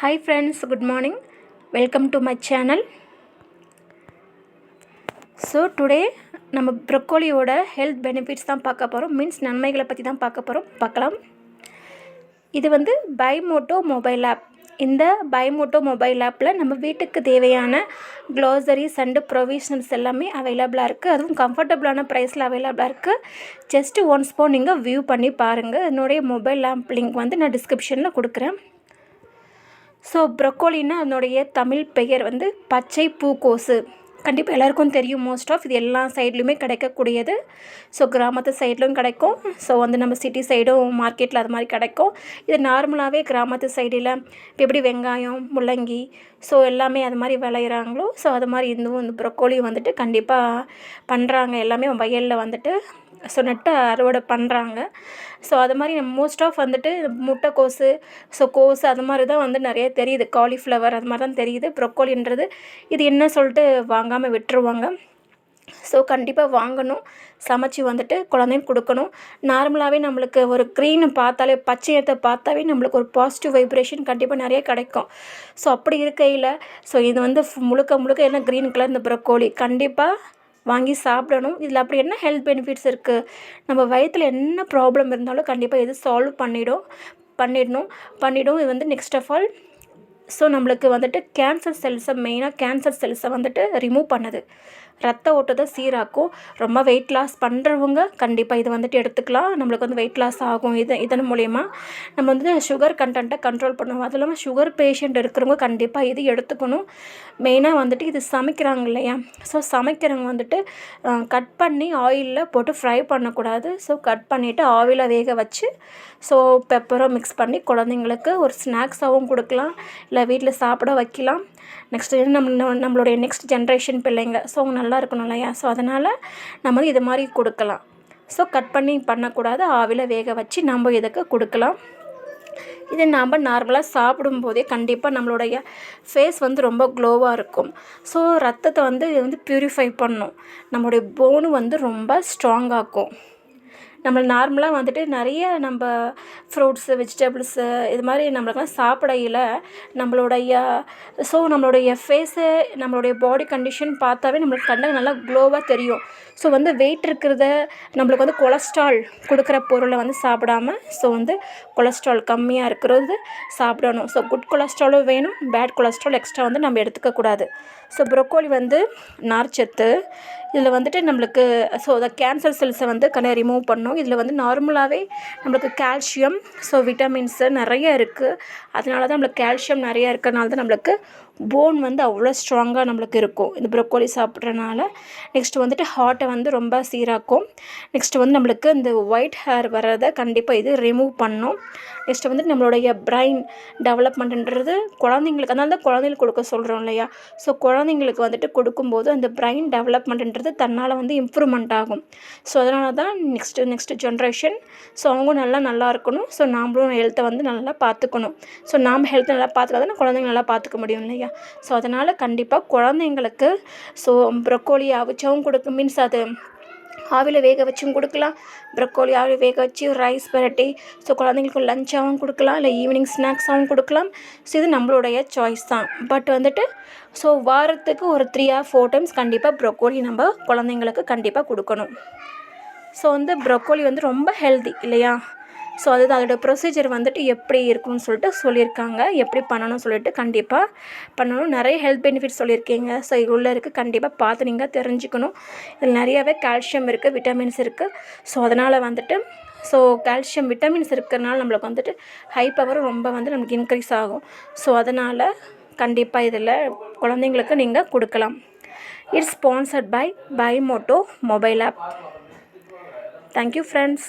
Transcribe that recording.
Hi friends good morning welcome to my channel so today நம்ம ப்ரொக்கோலியோட health benefits தான் பார்க்க போகிறோம் மீன்ஸ் நன்மைகளை பற்றி தான் பார்க்க போகிறோம் பார்க்கலாம். இது வந்து பைமோட்டோ மொபைல் ஆப் இந்த பைமோட்டோ மொபைல் ஆப்பில் நம்ம வீட்டுக்கு தேவையான க்ளோசரிஸ் அண்டு ப்ரொவிஷன்ஸ் எல்லாமே அவைலபிளாக இருக்குது அதுவும் கம்ஃபர்டபுளான ப்ரைஸில் அவைலபிளாக இருக்குது ஜஸ்ட்டு ஒன்ஸ் போ நீங்கள் வியூ பண்ணி பாருங்கள் என்னுடைய மொபைல் ஆப் லிங்க் வந்து நான் டிஸ்கிரிப்ஷனில் கொடுக்குறேன். ஸோ ப்ரொக்கோலின்னா அதனுடைய தமிழ் பெயர் வந்து பச்சை பூக்கோசு. கண்டிப்பாக எல்லாருக்கும் தெரியும் மோஸ்ட் ஆஃப் இது எல்லா சைட்லேயுமே கிடைக்கக்கூடியது. ஸோ கிராமத்து சைட்லையும் கிடைக்கும். ஸோ வந்து நம்ம சிட்டி சைடும் மார்க்கெட்டில் அது மாதிரி கிடைக்கும். இது நார்மலாகவே கிராமத்து சைடில் இப்போ எப்படி வெங்காயம் முள்ளங்கி ஸோ எல்லாமே அது மாதிரி விளையிறாங்களோ ஸோ அது மாதிரி இதுவும் இந்த ப்ரொக்கோலியும் வந்துட்டு கண்டிப்பாக பண்ணுறாங்க எல்லாமே வயலில் வந்துட்டு ஸோ நட்டு அறுவடை பண்ணுறாங்க ஸோ அது மாதிரி மோஸ்ட் ஆஃப் வந்துட்டு முட்டைக்கோஸு ஸோ கோஸ் அது மாதிரி தான் வந்து நிறைய தெரியுது. காலிஃப்ளவர் அது மாதிரி தான் தெரியுது. ப்ரொக்கோலின்றது இது என்ன சொல்லிட்டு வாங்காமல் விட்டுருவாங்க. ஸோ கண்டிப்பாக வாங்கணும். சமைச்சி வந்துட்டு குழந்தையும் கொடுக்கணும். நார்மலாகவே நம்மளுக்கு ஒரு க்ரீன் பார்த்தாலே பச்சையத்தை பார்த்தாவே நம்மளுக்கு ஒரு பாசிட்டிவ் வைப்ரேஷன் கண்டிப்பாக நிறைய கிடைக்கும். ஸோ அப்படி இருக்கையில் ஸோ இது வந்து முழுக்க முழுக்க என்ன க்ரீன் கலர் இந்த ப்ரொக்கோலி கண்டிப்பாக வாங்கி சாப்பிடணும். இதில் அப்படி என்ன ஹெல்த் பெனிஃபிட்ஸ் இருக்குது நம்ம வயிற்றில் என்ன ப்ராப்ளம் இருந்தாலும் கண்டிப்பாக இது சால்வ் பண்ணிடும் பண்ணிடணும். பண்ணிவிடும் இது வந்து நெக்ஸ்ட் ஆஃப் ஆல் ஸோ நம்மளுக்கு வந்துட்டு கேன்சர் செல்ஸை மெயினாக கேன்சர் செல்ஸை வந்துட்டு ரிமூவ் பண்ணுது. ரத்த ஓட்டத்தை சீராக்கும். ரொம்ப வெயிட் லாஸ் பண்ணுறவங்க கண்டிப்பாக இதை வந்துட்டு எடுத்துக்கலாம். நம்மளுக்கு வந்து வெயிட் லாஸ் ஆகும். இது இதன் மூலயமா நம்ம வந்து சுகர் கண்டென்ட்டை கண்ட்ரோல் பண்ணுவோம். அதுவும் இல்லாமல் சுகர் பேஷண்ட் இருக்கிறவங்க கண்டிப்பாக இது எடுத்துக்கணும். மெயினாக வந்துட்டு இது சமைக்கிறாங்க இல்லையா? ஸோ சமைக்கிறவங்க வந்துட்டு கட் பண்ணி ஆயிலில் போட்டு ஃப்ரை பண்ணக்கூடாது. ஸோ கட் பண்ணிவிட்டு ஆவியில் வேக வச்சு ஸோ பெப்பரும் மிக்ஸ் பண்ணி குழந்தைங்களுக்கு ஒரு ஸ்நாக்ஸாகவும் கொடுக்கலாம். இல்லை வீட்டில் சாப்பிட வைக்கலாம். நெக்ஸ்ட்டு நம்ம நம்மளுடைய நெக்ஸ்ட் ஜென்ரேஷன் பிள்ளைங்க. ஸோ அவங்க நல்லா இருக்கணும் இல்லையா? ஸோ அதனால் நம்ம இது மாதிரி கொடுக்கலாம். ஸோ கட் பண்ணி பண்ணக்கூடாது. ஆவியில் வேக வச்சு நம்ம இதுக்கு கொடுக்கலாம். இது நாம் நார்மலாக சாப்பிடும்போதே கண்டிப்பாக நம்மளுடைய ஃபேஸ் வந்து ரொம்ப க்ளோவாக இருக்கும். ஸோ ரத்தத்தை வந்து இது வந்து ப்யூரிஃபை பண்ணும். நம்மளுடைய போனு வந்து ரொம்ப ஸ்ட்ராங்காக்கும் நம்ம நார்மலாக வந்துட்டு நிறைய நம்ம ஃப்ரூட்ஸு வெஜிடபிள்ஸு இது மாதிரி நம்மளுக்கெல்லாம் சாப்பிடையில் நம்மளுடைய ஸோ நம்மளுடைய ஃபேஸு நம்மளுடைய பாடி கண்டிஷன் பார்த்தாவே நம்மளுக்கு கண்ணுக்கு நல்லா க்ளோவாக தெரியும். ஸோ வந்து வெயிட் இருக்கிறத நம்மளுக்கு வந்து கொலஸ்ட்ரால் கொடுக்குற பொருளை வந்து சாப்பிடாம ஸோ வந்து கொலஸ்ட்ரால் கம்மியாக இருக்கிறது சாப்பிடணும். ஸோ குட் கொலஸ்ட்ராலும் வேணும் பேட் கொலஸ்ட்ரால் எக்ஸ்ட்ரா வந்து நம்ம எடுத்துக்கக்கூடாது ஸோ ப்ரொக்கோலி வந்து நார்ச்சத்து இதில் வந்துட்டு நம்மளுக்கு ஸோ அதை கேன்சர் செல்ஸை வந்து கண்ணை ரிமூவ் பண்ணும் இதில் வந்து நார்மலாகவே நம்மளுக்கு கால்சியம் ஸோ விட்டமின்ஸு நிறைய இருக்குது அதனால தான் நம்மளுக்கு கால்சியம் நிறைய இருக்கிறனால தான் நம்மளுக்கு போன் வந்து அவ்வளோ ஸ்ட்ராங்காக நம்மளுக்கு இருக்கும். இந்த ப்ரொக்கோலி சாப்பிட்றனால நெக்ஸ்ட்டு வந்துட்டு ஹார்ட்டை வந்து ரொம்ப சீராக்கும். நெக்ஸ்ட்டு வந்து நம்மளுக்கு இந்த ஒயிட் ஹேர் வர்றதை கண்டிப்பாக இது ரிமூவ் பண்ணும். நெக்ஸ்ட்டு வந்துட்டு நம்மளுடைய பிரைன் டெவலப்மெண்ட்டுன்றது குழந்தைங்களுக்கு அதனால தான் குழந்தைங்களுக்கு கொடுக்க சொல்கிறோம் இல்லையா? ஸோ குழந்தைங்களுக்கு வந்துட்டு கொடுக்கும்போது அந்த பிரைன் டெவலப்மெண்ட்டுன்றது தன்னால் வந்து இம்ப்ரூவ்மெண்ட் ஆகும். ஸோ அதனால தான் நெக்ஸ்ட்டு நெக்ஸ்ட்டு ஜென்ரேஷன் ஸோ அவங்க நல்லா நல்லா இருக்கணும். ஸோ நாமளும் ஹெல்த்தை வந்து நல்லா பார்த்துக்கணும். ஸோ நாம் ஹெல்த்தை நல்லா பார்த்துக்கா தான் குழந்தைங்க நல்லா பார்த்துக்க முடியும் இல்லையா? ஸோ அதனால் கண்டிப்பாக குழந்தைங்களுக்கு ஸோ ப்ரொக்கோலி அவிச்சவும் கொடுக்கும். மீன்ஸ் அது ஆவியில் வேக வச்சும் கொடுக்கலாம். ப்ரொக்கோலி ஆவியில் வேக வச்சு ரைஸ் பரட்டி ஸோ குழந்தைங்களுக்கு லஞ்சாகவும் கொடுக்கலாம். இல்லை ஈவினிங் ஸ்நாக்ஸாகவும் கொடுக்கலாம். ஸோ இது நம்மளுடைய சாய்ஸ் தான். பட் வந்துட்டு ஸோ வாரத்துக்கு ஒரு த்ரீ ஆர் ஃபோர் டைம்ஸ் கண்டிப்பாக ப்ரொக்கோலி நம்ம குழந்தைங்களுக்கு கண்டிப்பாக கொடுக்கணும். ஸோ வந்து ப்ரொக்கோலி வந்து ரொம்ப ஹெல்தி இல்லையா? ஸோ அது அதோடய ப்ரொசீஜர் வந்துட்டு எப்படி இருக்கும்னு சொல்லிட்டு சொல்லியிருக்காங்க. எப்படி பண்ணணும்னு சொல்லிட்டு கண்டிப்பாக பண்ணணும். நிறைய ஹெல்த் பெனிஃபிட்ஸ் சொல்லியிருக்கீங்க. ஸோ இது உள்ளே இருக்குது கண்டிப்பாக பார்த்து நீங்கள் தெரிஞ்சுக்கணும். இதில் நிறையாவே கால்சியம் இருக்குது விட்டமின்ஸ் இருக்குது ஸோ அதனால் வந்துட்டு ஸோ கால்சியம் விட்டமின்ஸ் இருக்கிறனால நம்மளுக்கு வந்துட்டு ஹை பவரும் ரொம்ப வந்து நமக்கு இன்க்ரீஸ் ஆகும். ஸோ அதனால் கண்டிப்பாக இதில் குழந்தைங்களுக்கு நீங்கள் கொடுக்கலாம். It's sponsored by by Moto mobile app thank you friends